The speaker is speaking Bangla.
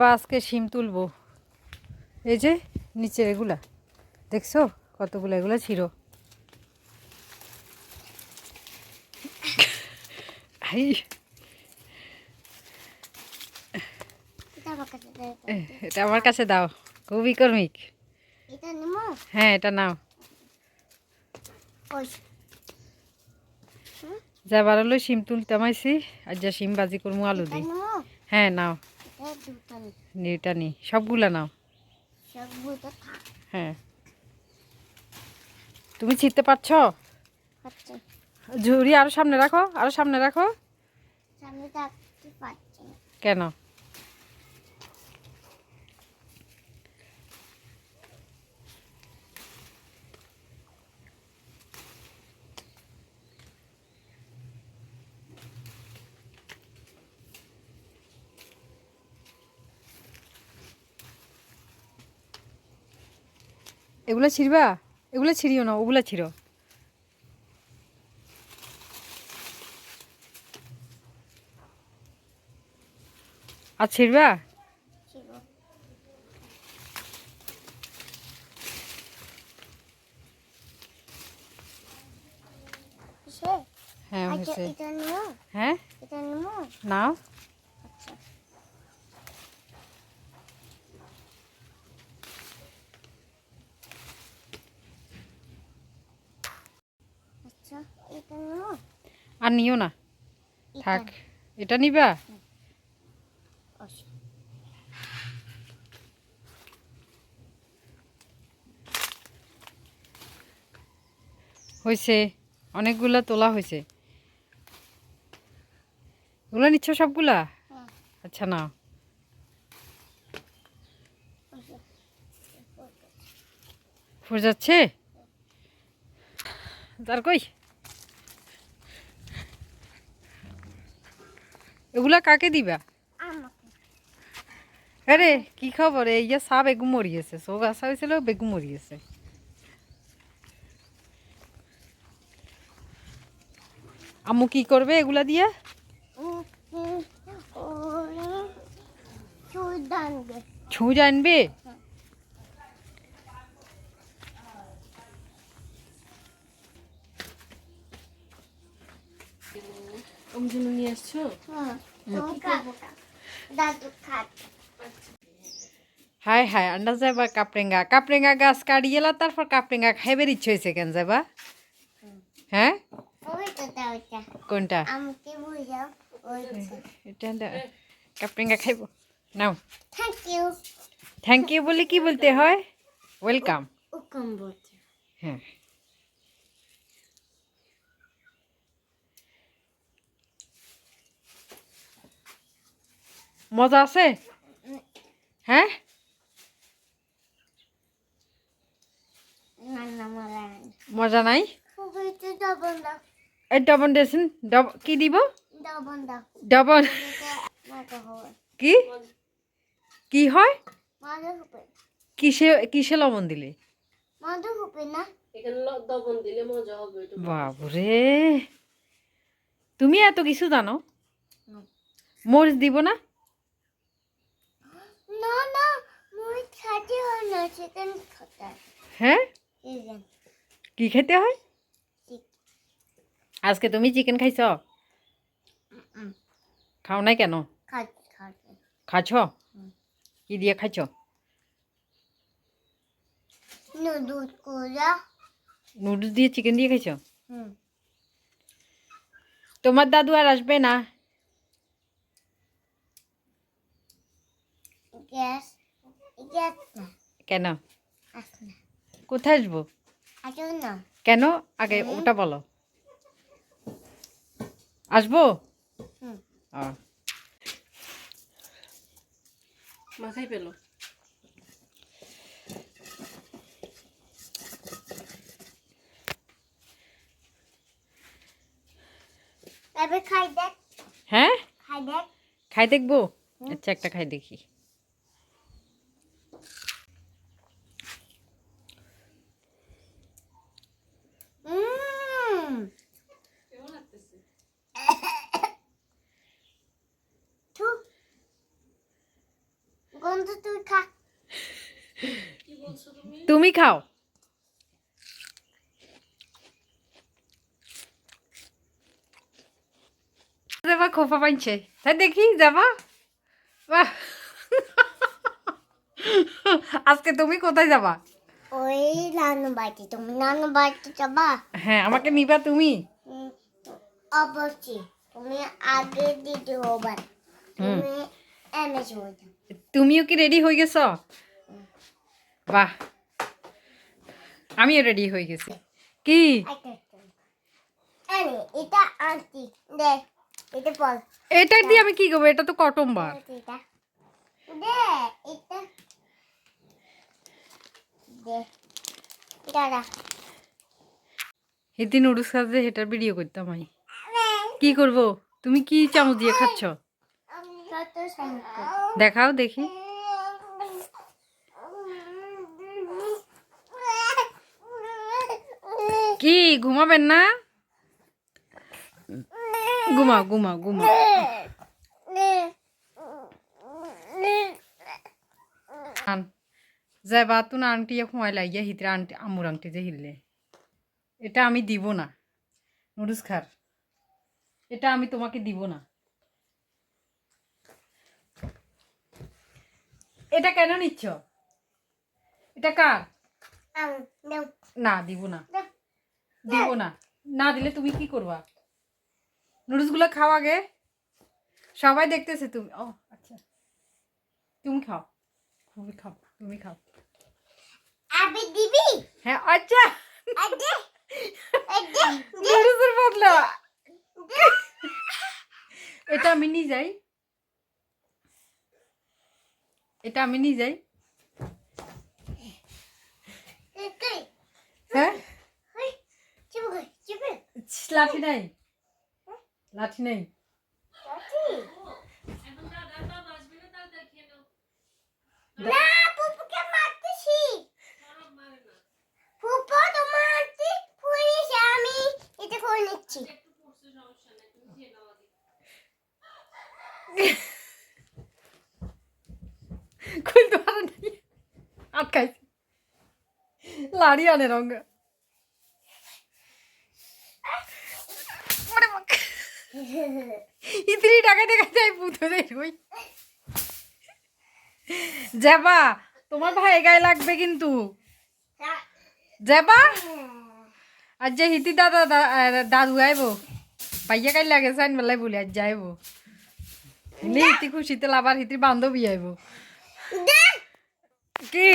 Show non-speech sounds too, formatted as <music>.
বা আজকে শিম তুলবো। এই যে নিচের এগুলা দেখছ? কতগুলো এগুলো ছিল। এটা আমার কাছে দাও খুবই কর্মিক হ্যাঁ এটা নাও। যা বাড়ালো শিম তুলতে আমাইছি আর যা শিম বাজি করব আলু দিই হ্যাঁ নাও। এটা দুটো নে। নিটা নি সবগুলা নাও। হ্যাঁ। তুমি ছিটতে পারছ? ঝুড়ি আরও সামনে রাখো আরও সামনে রাখো। কেন? এগুলো ছিড়বা? এগুলো ছিড়িও না ওগুলো ছিড়ো। আর ছিড়বা? হ্যাঁ হ্যাঁ? নাও আচ্ছা আচ্ছা এটা নেব আর নিও না। থাক এটা নিবা। হয়েছে অনেকগুলা তোলা হয়েছে ওগুলো নিচ্ছ সবগুলা? হ্যাঁ, আচ্ছা না। ফুর যাচ্ছে তার কই? এগুলা কাকে দিবা? আরে কি খবর? এই যে সা বেগুন মরিয়েছে সব আসা হয়েছিল বেগু মরিয়েছে আম্মু কি করবে এগুলা দিয়ে? ছুঁজ আনবে? ওর জন্য নিয়ে আসছো হাই হাই আন্ডা যাবা কাপড়েঙ্গা কাপড়েঙ্গা গাছ কাটিয়েলা তারপর কাপড়েঙ্গা খাইবার ইচ্ছে হয়েছে কেন যাবা হ্যাঁ কোনটা এটা কাপড়েঙ্গা খাইব নাও থ্যাংক ইউ থ্যাংক ইউ বলে কি বলতে হয় ওয়েলকাম হ্যাঁ মজা আছে? হ্যাঁ? না না মজা নাই। এই ডবন দিয়েছেন ডব কি দিব? ডবন কি? কি হয়? কিসে কিসে লবণ দিলে? মজা হবে না? এখানে ল- লবণ দিলে মজা হবে একটু বাবরে তুমি এত কিছু জানো। মরিচ দিব না? না না মুই খাতে হয় না চিকেন খাতে হ্যাঁ কি খেতে হয়? আজকে তুমি চিকেন খাইছ? খাও নাই কেন? খাচ্ছ। কি দিয়ে খাচ্ছ নুডলস কোলা নুডলস দিয়ে চিকেন দিয়ে খাইছ? তোমার দাদু আর আসবে না? গ্যাস গ্যাস না। কেন কোথায় আসব? কেন? আগে ওটা বলো। আসব? মাথায় পেল। হ্যাঁ? খাই দেখব? আচ্ছা একটা খাই দেখি উম থু তো তুই খা কি বলছো তুমি খাও। যাবা খোপা পাইছে। তাই দেখি যাবা। বাহ। আজকে তুমি কোথায় যাবা? ওই নানু বাড়ি তুমি নানু বাড়িতে যাবা? হ্যাঁ আমাকে নিবা তুমি। অবশ্যই। তুমি আগে দিতে হবার তুমি এমএস তুমিও কি রেডি হয়ে গেছ? বাহ। আমিও রেডি হয়ে গেছি। কি? এটা দিয়ে আমি কি করব? এটা তো কটন বার হিতি নুডলস খাতে হেটার ভিডিও করতাম আমি। কি করব? তুমি কি চামচ দিয়ে খাচ্ছ? দেখাও দেখি। কি ঘুমাবেন না? ঘুমাও ঘুমাও ঘুমাও আন। যাবা তুন আংটি খুঁয়াই লাগিয়া হিতরে আংটি আমুর আংটি যে হিললে এটা আমি দিব না। নুডলস খার। এটা আমি তোমাকে দিব না। এটা কেন নিচ্ছ? এটা কার? না দিব না। দিব না। না দিলে তুমি কি করবা? নুডলসগুলো খাও আগে। সবাই দেখতেছে তুমি। ও আচ্ছা। তুমি খাও। তুমি খাও তুমি খাও। আবি দিবি? হ্যাঁ আচ্ছা। আদে নুডলসের বদলা। এটা আমি নিয়ে যাই। এটা আমি নিয়ে যাই কই হ্যাঁ কই চুপ কই চুপ লাঠি নাই লাঠি নেই চাচি এখন দাদার বাপ আসবে না তার দেখিয়ে নাও না পুপুকে মারতেছি খারাপ মারে না পুপু তোমার মারতে পুলিশ আমি এটা করে নিচ্ছি একটু পড়ছে সমস্যা নাই তুমি খেয়ে নাও আগে খুলতে পারে নাই। আটকাইছি। লাড়ি আনে রঙ। <laughs> ইতিরি টাকা টাকা যাই পুতো যাই জেবা তোমার ভাই গায়ে লাগবে কিন্তু। জেবা আজ যে হিতি দাদা দাদু আইব ভাইয়া গায়ে লাগে সাইন বেলায় বলি আর যাইব হিতি খুশিতে লাবার হিতির বান্ধবী আইব। কি?